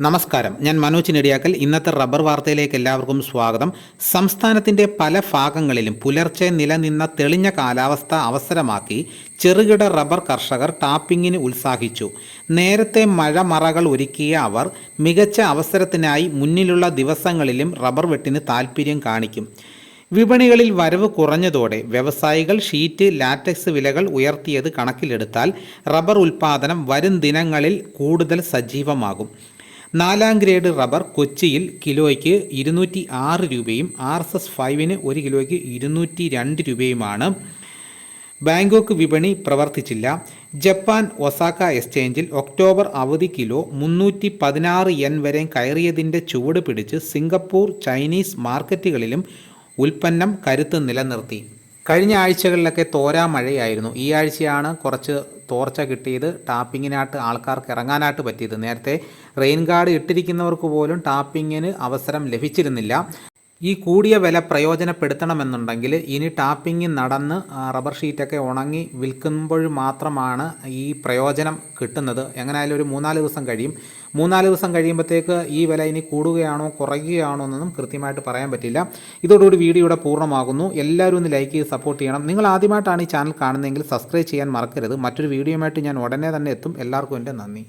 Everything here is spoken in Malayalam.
നമസ്കാരം. ഞാൻ മനോജ് നെടിയാക്കൽ. ഇന്നത്തെ റബ്ബർ വാർത്തയിലേക്ക് എല്ലാവർക്കും സ്വാഗതം. സംസ്ഥാനത്തിന്റെ പല ഭാഗങ്ങളിലും പുലർച്ചെ നിലനിന്ന തെളിഞ്ഞ കാലാവസ്ഥ അവസരമാക്കി ചെറുകിട റബ്ബർ കർഷകർ ടാപ്പിങ്ങിന് ഉത്സാഹിച്ചു. നേരത്തെ മഴമറകൾ ഒരുക്കിയ അവർ മികച്ച അവസരത്തിനായി മുന്നിലുള്ള ദിവസങ്ങളിലും റബ്ബർ വെട്ടിന് താൽപ്പര്യം കാണിക്കും. വിപണികളിൽ വരവ് കുറഞ്ഞതോടെ വ്യവസായികൾ ഷീറ്റ് ലാറ്റക്സ് വിലകൾ ഉയർത്തിയത് കണക്കിലെടുത്താൽ റബ്ബർ ഉൽപ്പാദനം വരും ദിനങ്ങളിൽ കൂടുതൽ സജീവമാകും. നാലാം ഗ്രേഡ് റബ്ബർ കൊച്ചിയിൽ കിലോയ്ക്ക് ഇരുന്നൂറ്റി ആറ് രൂപയും ആർ എസ് എസ് ഫൈവിന് ഒരു കിലോയ്ക്ക് ഇരുന്നൂറ്റി രണ്ട് രൂപയുമാണ്. ബാങ്കോക്ക് വിപണി പ്രവർത്തിച്ചില്ല. ജപ്പാൻ ഒസാക്ക എക്സ്ചേഞ്ചിൽ ഒക്ടോബർ അവധി കിലോ മുന്നൂറ്റി പതിനാറ് എൻ വരെ കയറിയതിന്റെ ചുവട് പിടിച്ച് സിംഗപ്പൂർ ചൈനീസ് മാർക്കറ്റുകളിലും ഉൽപ്പന്നം കരുത്ത് നിലനിർത്തി. കഴിഞ്ഞ ആഴ്ചകളിലൊക്കെ തോരാ മഴയായിരുന്നു. ഈ ആഴ്ചയാണ് കുറച്ച് തോർച്ച കിട്ടിയത്. ടാപ്പിങ്ങിനായിട്ട് ആൾക്കാർക്ക് ഇറങ്ങാനായിട്ട് പറ്റിയത്. നേരത്തെ റെയിൻ ഗാർഡ് ഇട്ടിരിക്കുന്നവർക്ക് പോലും ടാപ്പിങ്ങിന് അവസരം ലഭിച്ചിരുന്നില്ല. ഈ കൂടിയ വില പ്രയോജനപ്പെടുത്തണമെന്നുണ്ടെങ്കിൽ ഇനി ടാപ്പിംഗ് നടന്ന് റബ്ബർ ഷീറ്റൊക്കെ ഉണങ്ങി വിൽക്കുമ്പോൾ മാത്രമാണ് ഈ പ്രയോജനം കിട്ടുന്നത്. എങ്ങനെയായാലും ഒരു മൂന്നാൽ ദിവസം കഴിയും. മൂന്നാൽ ദിവസം കഴിയുമ്പോഴത്തേക്ക് ഈ വില ഇനി കൂടുകയാണോ കുറയുകയാണോ എന്നൊന്നും കൃത്യമായിട്ട് പറയാൻ പറ്റില്ല. ഇതോടുകൂടി വീഡിയോ ഇവിടെ പൂർണമാകുന്നു. എല്ലാവരും ഒന്ന് ലൈക്ക് ചെയ്ത് സപ്പോർട്ട് ചെയ്യണം. നിങ്ങൾ ആദ്യമായിട്ടാണ് ഈ ചാനൽ കാണുന്നതെങ്കിൽ സബ്സ്ക്രൈബ് ചെയ്യാൻ മറക്കരുത്. മറ്റൊരു വീഡിയോയുമായിട്ട് ഞാൻ ഉടനെ തന്നെ എത്തും. എല്ലാവർക്കും എന്റെ നന്ദി.